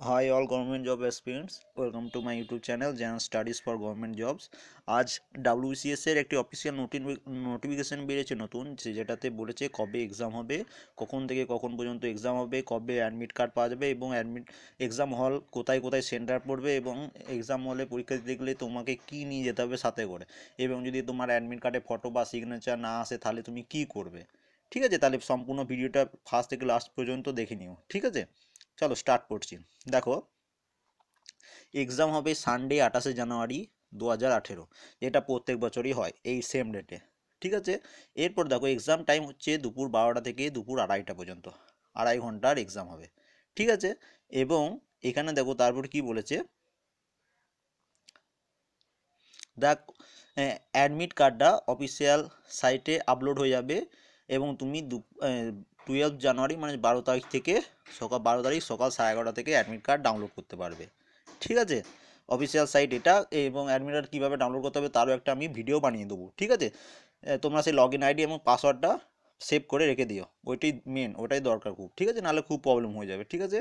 Hi all government job aspirants, welcome to my YouTube channel Jan Studies for Government Jobs. আজ WCS এর একটি official notification বেরিয়েছে নতুন যেটাতে বলেছে কবে এক্সাম হবে কখন থেকে কখন পর্যন্ত এক্সাম হবে কবে অ্যাডমিট কার্ড পাওয়া যাবে এবং অ্যাডমিট এক্সাম হল কোথায় কোথায় সেন্টার পড়বে এবং এক্সাম হলে পরীক্ষা দিতে গেলে তোমাকে কী নিয়ে যেতে হবে সাথে করে। এবং যদি তোমার অ্যাডমিট কার্ডে ফটো বা সিগনেচার না আসে তাহলে তুমি কী করবে? ঠিক আছে? তাহলে সম্পূর্ণ ভিডিওটা ফার্স্ট থেকে লাস্ট পর্যন্ত দেখে নিও। ঠিক আছে? চলো স্টার্ট করছি। দেখো এক্সাম হবে সানডে আঠাশে জানুয়ারি দু হাজার আঠেরো, যেটা প্রত্যেক বছরই হয় এই সেম ডেটে ঠিক আছে? এরপর দেখো এক্সাম টাইম হচ্ছে দুপুর বারোটা থেকে দুপুর আড়াইটা পর্যন্ত, আড়াই ঘণ্টার এক্সাম হবে, ঠিক আছে? এবং এখানে দেখো তারপর কি বলেছে? দেখ অ্যাডমিট কার্ডটা অফিসিয়াল সাইটে আপলোড হয়ে যাবে এবং তুমি দু টুয়েলভ জানুয়ারি মানে বারো তারিখ থেকে সকাল, বারো তারিখ সকাল সাড়ে এগারোটা থেকে অ্যাডমিট কার্ড ডাউনলোড করতে পারবে। ঠিক আছে? অফিসিয়াল সাইট এটা এবং অ্যাডমিট কার্ড কীভাবে ডাউনলোড করতে হবে তারও একটা আমি ভিডিও বানিয়ে দেবো। ঠিক আছে? তোমরা সেই লগ ইন আইডি এবং পাসওয়ার্ডটা সেভ করে রেখে দিও। ওইটাই মেন ওটাই দরকার খুব। ঠিক আছে? নাহলে খুব প্রবলেম হয়ে যাবে। ঠিক আছে?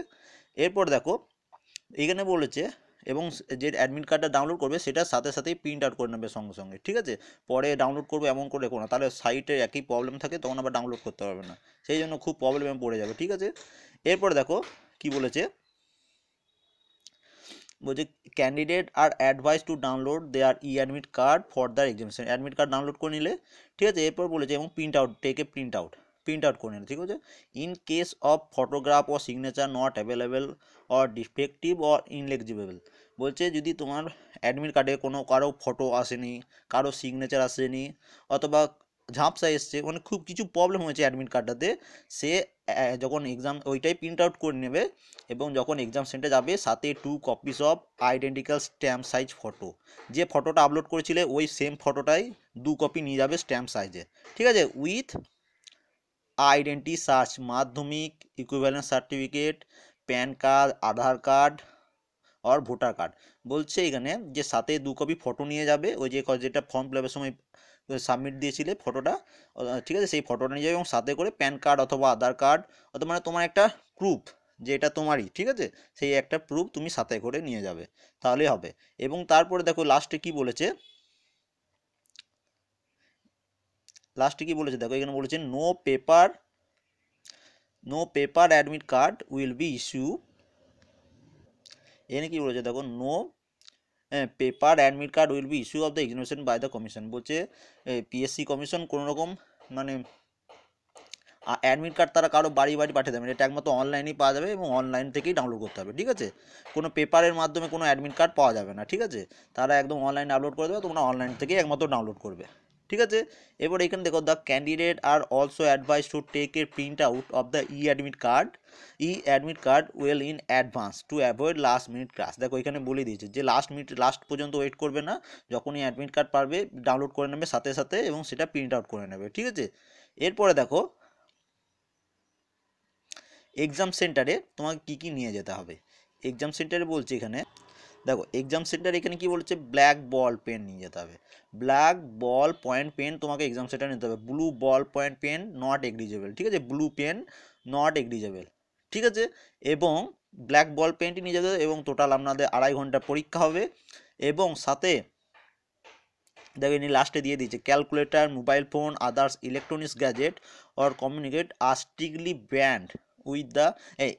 এরপর দেখো এখানে বলেছে এবং যে অ্যাডমিট কার্ডটা ডাউনলোড করবে সেটার সাথে সাথেই প্রিন্ট আউট করে নেবে সঙ্গে সঙ্গে, ঠিক আছে? পরে ডাউনলোড করবে, এমন করে রেখো না। তাহলে সাইটে একই প্রবলেম থাকে, তখন আবার ডাউনলোড করতে পারবে না। সেই জন্য খুব প্রবলেমে পড়ে যাবে, ঠিক আছে? এরপর দেখো, কি বলেছে? বলছে candidate are advise to download their e admit card for the examination admit card download করে নিলে, ঠিক আছে? এরপর বলেছে, এবং print out take print out print out করে নিলে ঠিক আছে? In case of photograph O signature not available or defective or illegible বলছে যদি তোমার অ্যাডমিট কার্ডে কোনো কারও ফটো আসেনি, কারও সিগনেচার আসেনি, অথবা ঝাঁপসা এসছে মানে খুব কিছু প্রবলেম হয়েছে অ্যাডমিট কার্ডটাতে সে যখন এক্সাম ওইটাই প্রিন্ট আউট করে নেবে এবং যখন এক্সাম সেন্টারে যাবে, সাথে two copies of identical stamp size photo যে ফটোটা আপলোড করেছিলে, ওই সেম ফটোটাই দু কপি নিয়ে যাবে স্ট্যাম্প সাইজে ঠিক আছে? With identity search, Madhyamik equivalence certificate PAN card, Aadhaar card R voter card. বলছে এখানে যে সাথে দু কপি ফটো নিয়ে যাবে, ওই যে যেটা ফর্ম ফিল সময় সাবমিট দিয়েছিলে ফটোটা ঠিক আছে, সেই ফটোটা নিয়ে যাবে, এবং সাথে করে প্যান কার্ড অথবা আধার কার্ড, অথবা মানে তোমার একটা প্রুফ যে এটা তোমারই, ঠিক আছে? সেই একটা প্রুফ তুমি সাথে করে নিয়ে যাবে, তাহলেই হবে। এবং তারপরে দেখো লাস্টে কি বলেছে? লাস্টে কি বলেছে? দেখো, এখানে বলেছে no paper no paper admit card will be issue এখানে কি বলেছে? দেখো no paper admit card will be issue of the examination by the commission বলছে পিএসসি কমিশন কোনো রকম মানে অ্যাডমিট কার্ড তারা কারও বাড়ি বাড়ি পাঠিয়ে দেবে এটা একমাত্র অনলাইনেই পাওয়া যাবে এবং অনলাইন থেকেই ডাউনলোড করতে হবে, ঠিক আছে? কোনো পেপারের মাধ্যমে কোনো অ্যাডমিট কার্ড পাওয়া যাবে না, ঠিক আছে? তারা একদম অনলাইনে আপলোড করে দেবে, তোমরা অনলাইন থেকেই একমাত্র ডাউনলোড করবে। ঠিক আছে? এবার এখানে দেখো the candidate are also advise to take a print out of the e admit card e admit card well in advance to avoid last minute class দেখো, এখানে বলে দিয়েছে যে লাস্ট মিনিট লাস্ট পর্যন্ত ওয়েট করবে না। যখনই অ্যাডমিট কার্ড পারবে ডাউনলোড করে নেবে সাথে সাথে এবং সেটা প্রিন্ট আউট করে নেবে, ঠিক আছে? এরপরে দেখো এক্সাম সেন্টারে তোমাকে কী কী নিয়ে যেতে হবে? এক্সাম সেন্টারে বলছি এখানে দেখো এক্সাম সেন্টার এখানে কি বলছে? ব্ল্যাক বল পেন নিয়ে যেতে হবে। ব্ল্যাক বল পয়েন্ট পেন তোমাকে এক্সাম সেন্টারে নিতে হবে। Blue ball point pen not agreeable ঠিক আছে? ব্লু পেন নট এগ্রিজেবল ঠিক আছে? এবং ব্ল্যাক বল পেনটি নিয়ে যেতে এবং টোটাল আপনাদের আড়াই ঘণ্টা পরীক্ষা হবে। এবং সাথে দেখো ইনি লাস্টে দিয়ে দিয়েছে calculator mobile phone others electronics gadget or communicate are banned with the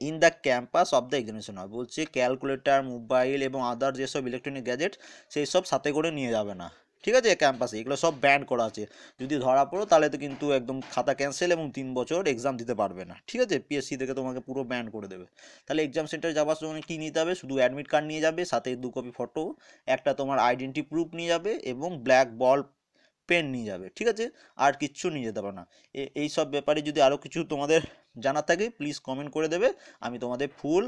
in the campus of the examination হয় বলছে ক্যালকুলেটার মোবাইল এবং আদার যেসব ইলেকট্রনিক গ্যাজেট সেই সব সাথে করে নিয়ে যাবে না। ঠিক আছে? ক্যাম্পাসে এগুলো সব ব্যান্ড করা আছে। যদি ধরা পড়ো, তাহলে তো কিন্তু একদম খাতা ক্যান্সেল এবং তিন বছর এক্সাম দিতে পারবে না। ঠিক আছে? পিএসসি থেকে তোমাকে পুরো ব্যান্ড করে দেবে। তাহলে এক্সাম সেন্টারে যাওয়ার সময় কী নিতে হবে? শুধু অ্যাডমিট কার্ড নিয়ে যাবে, সাথে দু কপি ফটো একটা তোমার আইডেন্টি প্রুফ নিয়ে যাবে এবং ব্ল্যাক বল পেন নিয়ে যাবে। ঠিক আছে? আর কিচ্ছু নিয়ে যেতে পারো না। এই সব ব্যাপারে যদি আরও কিছু তোমাদের জানা থাকে প্লিজ কমেন্ট করে দেবে। আমি তোমাদের ফুল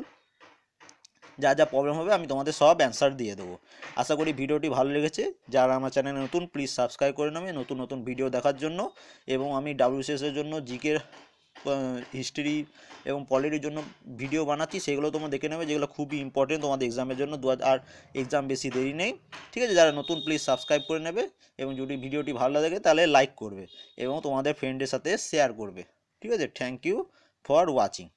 যা যা প্রবলেম হবে, আমি তোমাদের সব অ্যান্সার দিয়ে দেবো। আশা করি ভিডিওটি ভালো লেগেছে। যারা আমার চ্যানেলে নতুন প্লিজ সাবস্ক্রাইব করে নেবে নতুন নতুন ভিডিও দেখার জন্য এবং আমি ডাব্লিউসিএসের জন্য জিকের হিস্ট্রি এবং পলিটির জন্য ভিডিও বানাচ্ছি, সেগুলো তোমরা দেখে নেবে, যেগুলো খুবই ইম্পর্টেন্ট তোমাদের এক্সামের জন্য। দু আর এক্সাম বেশি দেরি নেই। ঠিক আছে, যারা নতুন প্লিজ সাবস্ক্রাইব করে নেবে এবং যদি ভিডিওটি ভালো লাগে, তাহলে লাইক করবে এবং তোমাদের ফ্রেন্ডের সাথে শেয়ার করবে। ঠিক আছে? Thank you for watching